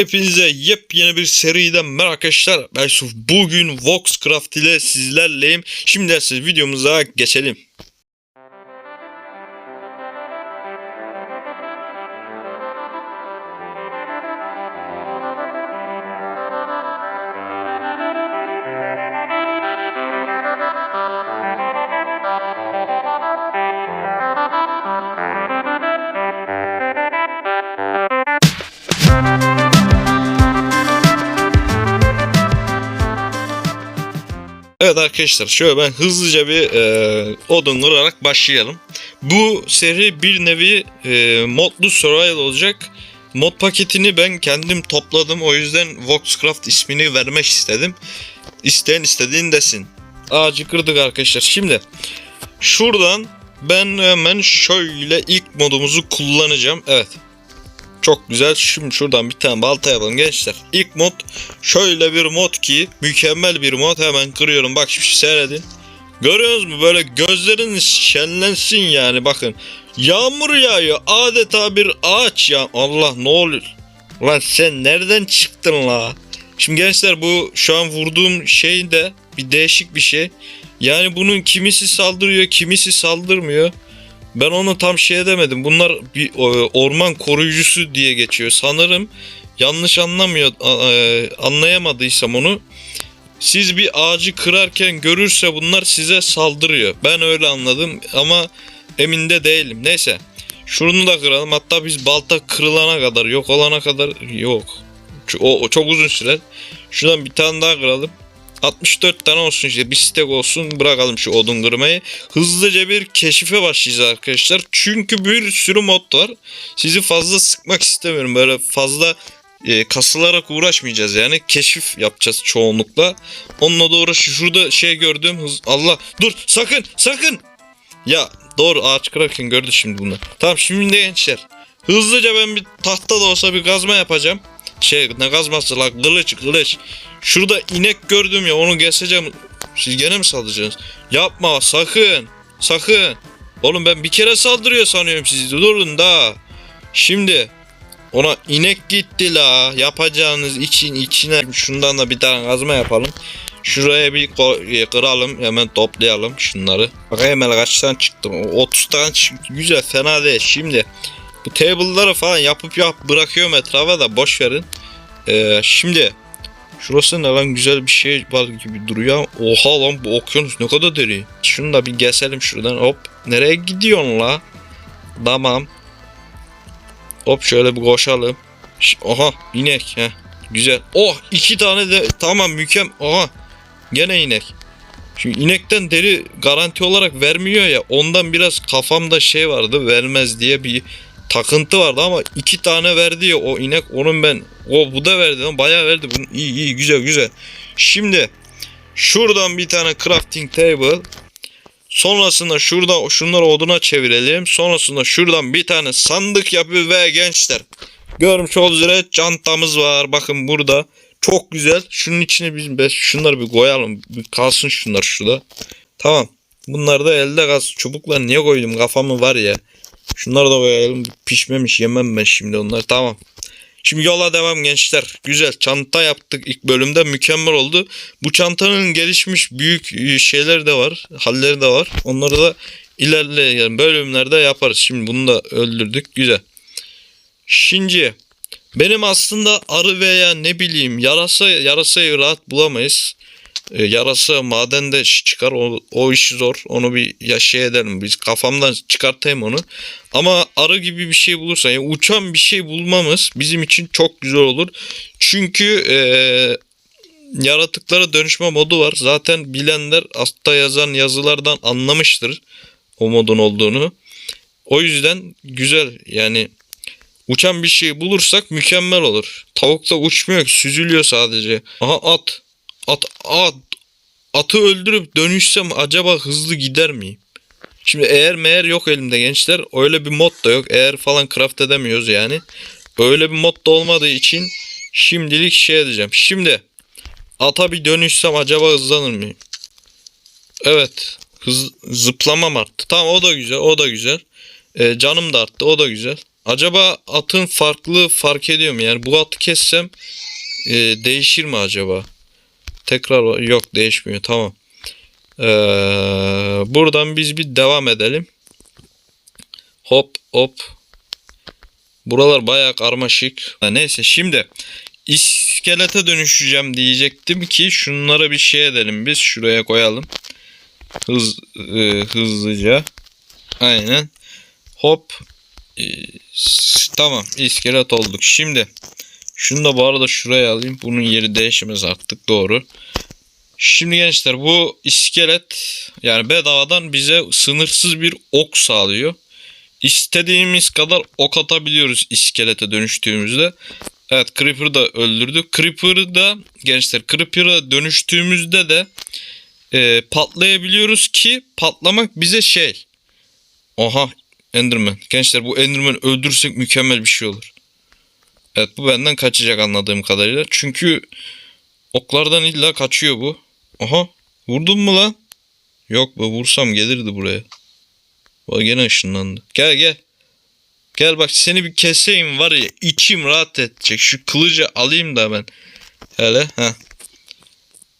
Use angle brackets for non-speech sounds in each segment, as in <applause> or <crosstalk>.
Hepinize yepyeni bir seriden merhaba arkadaşlar. Ben Yusuf. Bugün Voxcraft ile sizlerleyim. Şimdi siz videomuza geçelim. Evet arkadaşlar şöyle ben hızlıca bir e, odun kırarak başlayalım. Bu seri bir nevi e, modlu survival olacak. Mod paketini ben kendim topladım. O yüzden Voxcraft ismini vermek istedim. İsteyen istediğin desin. Ağacı kırdık arkadaşlar. Şimdi şuradan ben hemen şöyle ilk modumuzu kullanacağım. Evet. Çok güzel. Şimdi şuradan bir tane balta yapalım gençler. İlk mod şöyle bir mod ki mükemmel bir mod. Hemen kırıyorum. Bak şimdi seyredin. Görüyorsunuz mu? Böyle gözleriniz şenlensin yani bakın. Yağmur yağıyor. Adeta bir ağaç ya. Allah ne oluyor? Lan sen nereden çıktın la? Şimdi gençler bu şu an vurduğum şey de bir değişik bir şey. Yani bunun kimisi saldırıyor, kimisi saldırmıyor. Ben onu tam şey edemedim. Bunlar bir e, orman koruyucusu diye geçiyor. Sanırım yanlış anlamıyor e, anlayamadıysam onu. Siz bir ağacı kırarken görürse bunlar size saldırıyor. Ben öyle anladım ama emin de değilim. Neyse. Şunu da kıralım. Hatta biz balta kırılana kadar yok olana kadar yok. O, o çok uzun sürer. Şuradan bir tane daha kıralım. 64 tane olsun işte bir stek olsun bırakalım şu odun kırmayı. Hızlıca bir keşife başlayacağız arkadaşlar. Çünkü bir sürü mod var. Sizi fazla sıkmak istemiyorum. Böyle fazla e, kasılarak uğraşmayacağız yani. Keşif yapacağız çoğunlukla. Onunla da uğraş. Şurada şey gördüğüm hız... Allah dur sakın sakın. Ya doğru ağaç kırarken gördü şimdi bunu. Tamam şimdi gençler. Hızlıca ben bir tahta da olsa bir kazma yapacağım. Şey ne kazması la kılıç kılıç. Şurada inek gördüm ya onu keseceğim. Siz gene mi saldıracaksınız? Yapma sakın. Sakın. Oğlum ben bir kere saldırıyor sanıyorum sizi. Durun da. Şimdi ona inek gitti la. Yapacağınız için içine şundan da bir tane kazma yapalım. Şuraya bir e, kıralım. Hemen toplayalım şunları. Bak hemen kaç tane çıktı. O 30 tane çıktı. Güzel fena değil. Şimdi bu table'ları falan yapıp yap bırakıyorum etrafa da boş verin. Ee, şimdi Şurası ne lan güzel bir şey var gibi duruyor. Oha lan bu okyanus ne kadar derin. Şunu da bir geçelim şuradan hop. Nereye gidiyorsun la? Tamam. Hop şöyle bir koşalım. Ş- Oha inek. Heh. Güzel. Oh iki tane de tamam mükemmel. Oha gene inek. Şimdi inekten deri garanti olarak vermiyor ya ondan biraz kafamda şey vardı vermez diye bir takıntı vardı ama iki tane verdi ya o inek. Onun ben o bu da verdi ama bayağı verdi. Bunu iyi iyi güzel güzel. Şimdi şuradan bir tane crafting table. Sonrasında şurada şunları oduna çevirelim. Sonrasında şuradan bir tane sandık yapıyor ve gençler görmüş olduğunuz üzere çantamız var. Bakın burada çok güzel. Şunun içine biz şunları bir koyalım. Bir kalsın şunlar şurada. Tamam. Bunlar da elde kalsın. Çubuklar niye koydum? Kafamı var ya Şunları da koyalım. Pişmemiş yemem ben şimdi onları. Tamam. Şimdi yola devam gençler. Güzel çanta yaptık ilk bölümde mükemmel oldu. Bu çantanın gelişmiş büyük e, şeyler de var. Halleri de var. Onları da ilerleyen bölümlerde yaparız. Şimdi bunu da öldürdük. Güzel. Şimdi benim aslında arı veya ne bileyim yarasa yarasayı rahat bulamayız. E, yarasa madende çıkar o, o iş zor. Onu bir ya şey edelim biz kafamdan çıkartayım onu. Ama arı gibi bir şey bulursan yani uçan bir şey bulmamız bizim için çok güzel olur. Çünkü e, yaratıklara dönüşme modu var. Zaten bilenler altta yazan yazılardan anlamıştır o modun olduğunu. O yüzden güzel yani uçan bir şey bulursak mükemmel olur. Tavuk da uçmuyor süzülüyor sadece. Aha at. At, at. Atı öldürüp dönüşsem acaba hızlı gider miyim? Şimdi eğer meğer yok elimde gençler öyle bir mod da yok. Eğer falan craft edemiyoruz yani. Öyle bir mod da olmadığı için şimdilik şey edeceğim. Şimdi ata bir dönüşsem acaba hızlanır mıyım? Evet. Hız, zıplamam arttı. Tamam o da güzel o da güzel. Ee, canım da arttı o da güzel. acaba atın farklı fark ediyor mu? Yani bu atı kessem e, değişir mi acaba? Tekrar yok değişmiyor tamam. Ee, buradan biz bir devam edelim. Hop hop. Buralar bayağı karmaşık. Neyse şimdi iskelete dönüşeceğim diyecektim ki şunlara bir şey edelim biz. Şuraya koyalım. Hız e, hızlıca. Aynen. Hop. E, tamam iskelet olduk. Şimdi şunu da bu arada şuraya alayım. Bunun yeri değişmez artık doğru. Şimdi gençler bu iskelet yani bedavadan bize sınırsız bir ok sağlıyor. İstediğimiz kadar ok atabiliyoruz iskelete dönüştüğümüzde. Evet Creeper'ı da öldürdük. Creeper'ı da gençler Creeper'a dönüştüğümüzde de e, patlayabiliyoruz ki patlamak bize şey. Oha Enderman. Gençler bu Enderman öldürsek mükemmel bir şey olur. Evet bu benden kaçacak anladığım kadarıyla. Çünkü oklardan illa kaçıyor bu. Aha vurdun mu lan? Yok be vursam gelirdi buraya. Bak gene ışınlandı. Gel gel. Gel bak seni bir keseyim var ya içim rahat edecek. Şu kılıcı alayım da ben. Hele ha.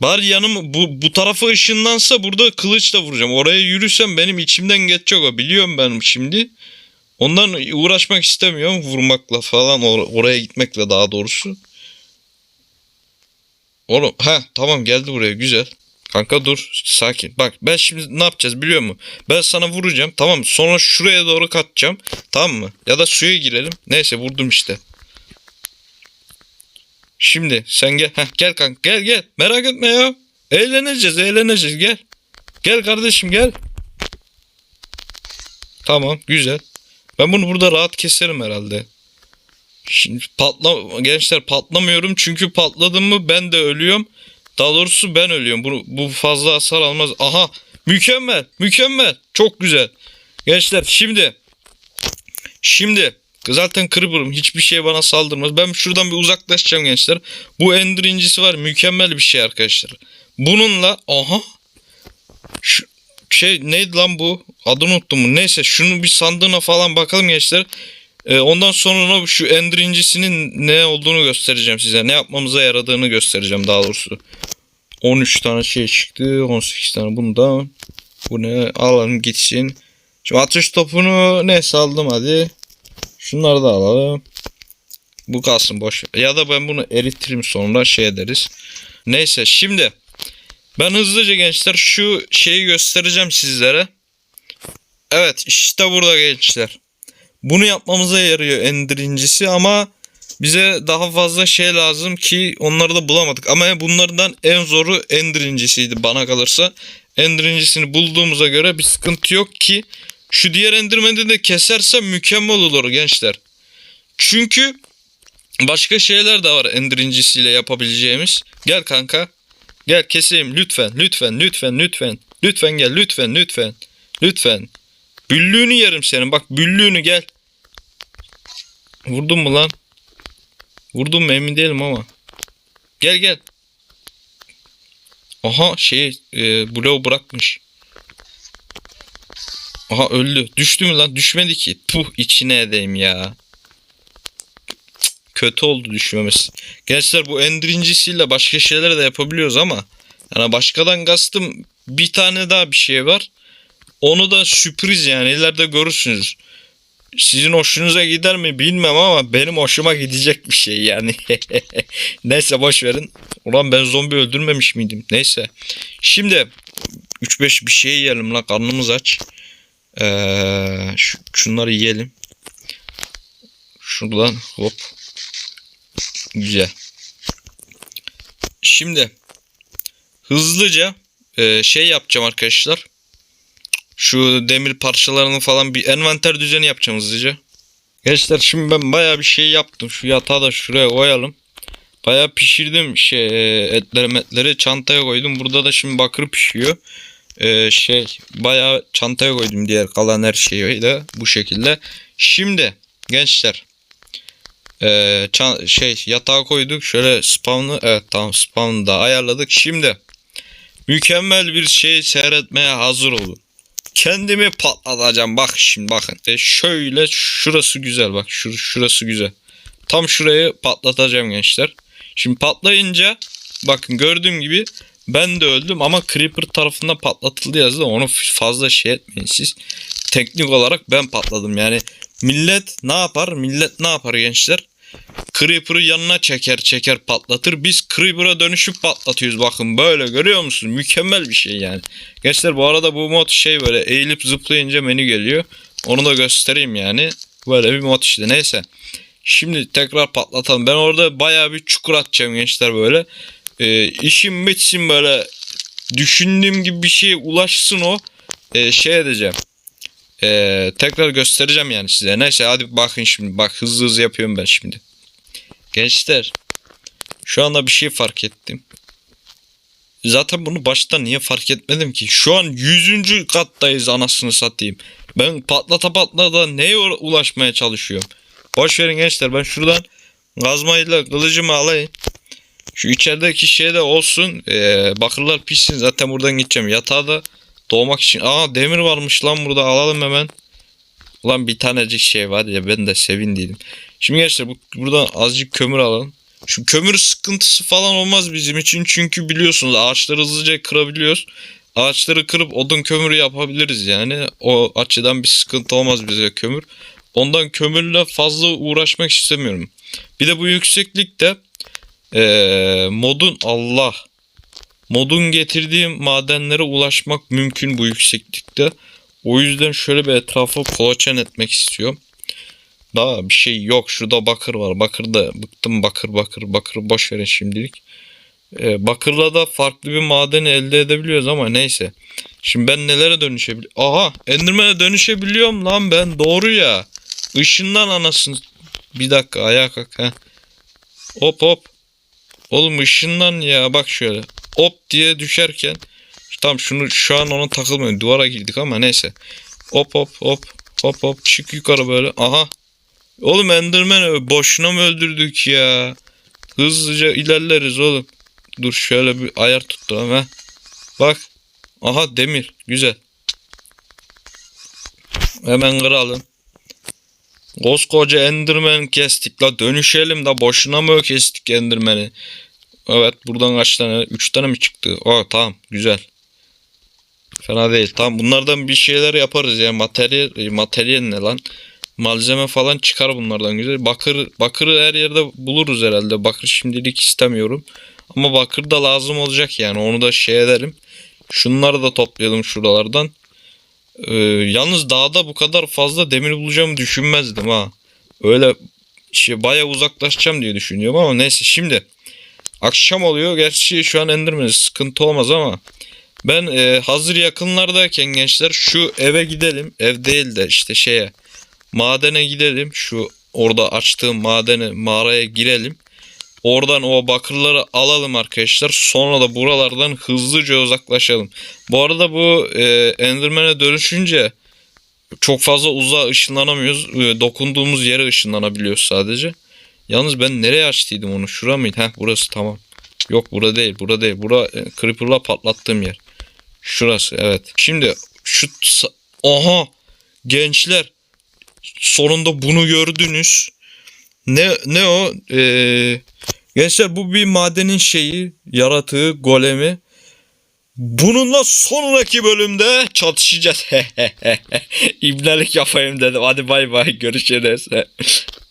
Bari yanım bu, bu tarafa ışınlansa burada kılıçla vuracağım. Oraya yürüsem benim içimden geçecek o. Biliyorum ben şimdi. Ondan uğraşmak istemiyorum vurmakla falan or- oraya gitmekle daha doğrusu. Oğlum ha tamam geldi buraya güzel. Kanka dur sakin. Bak ben şimdi ne yapacağız biliyor musun? Ben sana vuracağım tamam? Sonra şuraya doğru kaçacağım. Tamam mı? Ya da suya girelim. Neyse vurdum işte. Şimdi sen gel. Heh, gel kanka gel gel. Merak etme ya. Eğleneceğiz eğleneceğiz gel. Gel kardeşim gel. Tamam güzel. Ben bunu burada rahat keserim herhalde. Şimdi patla gençler patlamıyorum çünkü patladım mı ben de ölüyorum. Daha doğrusu ben ölüyorum. Bu, bu fazla hasar almaz. Aha mükemmel mükemmel çok güzel. Gençler şimdi şimdi zaten kırpırım hiçbir şey bana saldırmaz. Ben şuradan bir uzaklaşacağım gençler. Bu ender incisi var mükemmel bir şey arkadaşlar. Bununla aha şu şey neydi lan bu? Adını unuttum. Neyse şunu bir sandığına falan bakalım gençler. Ee, ondan sonra şu ender incisinin ne olduğunu göstereceğim size. Ne yapmamıza yaradığını göstereceğim daha doğrusu. 13 tane şey çıktı. 18 tane bundan. Bu ne? Alalım gitsin. Şu atış topunu ne saldım hadi. Şunları da alalım. Bu kalsın boş. Ya da ben bunu eritirim sonra şey ederiz. Neyse şimdi ben hızlıca gençler şu şeyi göstereceğim sizlere. Evet işte burada gençler. Bunu yapmamıza yarıyor ender incisi ama bize daha fazla şey lazım ki onları da bulamadık. Ama bunlardan en zoru ender incisiydi bana kalırsa. Ender incisini bulduğumuza göre bir sıkıntı yok ki şu diğer enderman'i de kesersem mükemmel olur gençler. Çünkü başka şeyler de var ender incisiyle yapabileceğimiz. Gel kanka. Gel keseyim lütfen lütfen lütfen lütfen. Lütfen gel lütfen lütfen. Lütfen. Büllüğünü yerim senin. Bak büllüğünü gel. Vurdun mu lan? Vurdum mu emin değilim ama. Gel gel. Aha şey e, bloğu bırakmış. Aha öldü. Düştü mü lan? Düşmedi ki. Puh içine edeyim ya. Kötü oldu düşmemesi. Gençler bu endirincisiyle başka şeyler de yapabiliyoruz ama yani başkadan kastım bir tane daha bir şey var. Onu da sürpriz yani ileride görürsünüz. Sizin hoşunuza gider mi bilmem ama benim hoşuma gidecek bir şey yani. <laughs> Neyse boş verin. Ulan ben zombi öldürmemiş miydim? Neyse. Şimdi 3-5 bir şey yiyelim la karnımız aç. Ee, şu- şunları yiyelim. Şuradan hop. Güzel. Şimdi hızlıca e, şey yapacağım arkadaşlar. Şu demir parçalarını falan bir envanter düzeni yapacağım hızlıca. Gençler şimdi ben bayağı bir şey yaptım. Şu yatağı da şuraya koyalım. Bayağı pişirdim şey e, etleri metleri çantaya koydum. Burada da şimdi bakır pişiyor. Ee, şey bayağı çantaya koydum diğer kalan her şeyi de bu şekilde. Şimdi gençler ee, çan- şey yatağa koyduk. Şöyle spawn'ı evet tamam spawn'ı da ayarladık. Şimdi mükemmel bir şey seyretmeye hazır olun. kendimi patlatacağım. Bak şimdi bakın. E şöyle şurası güzel bak. Şur şurası güzel. Tam şurayı patlatacağım gençler. Şimdi patlayınca bakın gördüğüm gibi ben de öldüm ama Creeper tarafından patlatıldı yazdı. Onu fazla şey etmeyin siz. Teknik olarak ben patladım. Yani millet ne yapar? Millet ne yapar gençler? Creeper'ı yanına çeker çeker patlatır. Biz Creeper'a dönüşüp patlatıyoruz. Bakın böyle görüyor musun? Mükemmel bir şey yani. Gençler bu arada bu mod şey böyle eğilip zıplayınca menü geliyor. Onu da göstereyim yani. Böyle bir mod işte neyse. Şimdi tekrar patlatalım. Ben orada bayağı bir çukur atacağım gençler böyle. Ee, işim bitsin böyle düşündüğüm gibi bir şeye ulaşsın o. Ee, şey edeceğim. Ee, tekrar göstereceğim yani size. Neyse hadi bakın şimdi. Bak hızlı hızlı yapıyorum ben şimdi. Gençler. Şu anda bir şey fark ettim. Zaten bunu başta niye fark etmedim ki? Şu an 100. kattayız anasını satayım. Ben patlata patlata neye ulaşmaya çalışıyorum? Boş verin gençler ben şuradan gazmayla kılıcımı alayım. Şu içerideki şey de olsun. Ee, bakırlar pişsin. Zaten buradan gideceğim. Yatağa da doğmak için. Aa demir varmış lan burada alalım hemen. Ulan bir tanecik şey var ya ben de sevindiydim. Şimdi gençler bu, buradan azıcık kömür alalım. Şu kömür sıkıntısı falan olmaz bizim için. Çünkü biliyorsunuz ağaçları hızlıca kırabiliyoruz. Ağaçları kırıp odun kömürü yapabiliriz yani. O açıdan bir sıkıntı olmaz bize kömür. Ondan kömürle fazla uğraşmak istemiyorum. Bir de bu yükseklikte eee, modun Allah modun getirdiği madenlere ulaşmak mümkün bu yükseklikte. O yüzden şöyle bir etrafı kolaçan etmek istiyorum. Daha bir şey yok. Şurada bakır var. Bakır da bıktım bakır bakır bakır boş verin şimdilik. Ee, bakırla da farklı bir madeni elde edebiliyoruz ama neyse. Şimdi ben nelere dönüşebiliyorum? Aha Enderman'e dönüşebiliyorum lan ben. Doğru ya. Işından anasını. Bir dakika ayağa kalk ha. Hop hop. Oğlum ışından ya bak şöyle. Hop diye düşerken. Tamam şunu şu an ona takılmıyor. Duvara girdik ama neyse. Hop hop hop. Hop hop çık yukarı böyle. Aha. Oğlum Enderman'ı boşuna mı öldürdük ya? Hızlıca ilerleriz oğlum. Dur şöyle bir ayar tutturalım ha. Bak. Aha demir. Güzel. Hemen kıralım. Koskoca Enderman kestik la dönüşelim da boşuna mı kestik Enderman'i? Evet buradan kaç tane? 3 tane mi çıktı? Aa tamam güzel. Fena değil. Tamam bunlardan bir şeyler yaparız ya. Materyal, e, materyal ne lan? Malzeme falan çıkar bunlardan güzel. Bakır bakırı her yerde buluruz herhalde. Bakır şimdilik istemiyorum. Ama bakır da lazım olacak yani. Onu da şey ederim. Şunları da toplayalım şuralardan. Ee, yalnız dağda bu kadar fazla demir bulacağımı düşünmezdim ha. Öyle şey baya uzaklaşacağım diye düşünüyorum ama neyse şimdi akşam oluyor. Gerçi şu an Enderman sıkıntı olmaz ama ben e, hazır yakınlardayken gençler şu eve gidelim. Ev değil de işte şeye madene gidelim. Şu orada açtığım madene mağaraya girelim. Oradan o bakırları alalım arkadaşlar. Sonra da buralardan hızlıca uzaklaşalım. Bu arada bu e, Enderman'e dönüşünce çok fazla uzağa ışınlanamıyoruz. E, dokunduğumuz yere ışınlanabiliyoruz sadece. Yalnız ben nereye açtıydım onu? Şura mıydı? Heh burası tamam. Yok bura değil. Bura değil. Bura e, Creeper'la patlattığım yer. Şurası evet. Şimdi şu aha gençler sonunda bunu gördünüz. Ne ne o? Ee, gençler bu bir madenin şeyi, yaratığı, golemi. Bununla sonraki bölümde çatışacağız. <laughs> İbnelik yapayım dedim. Hadi bay bay görüşürüz. <laughs>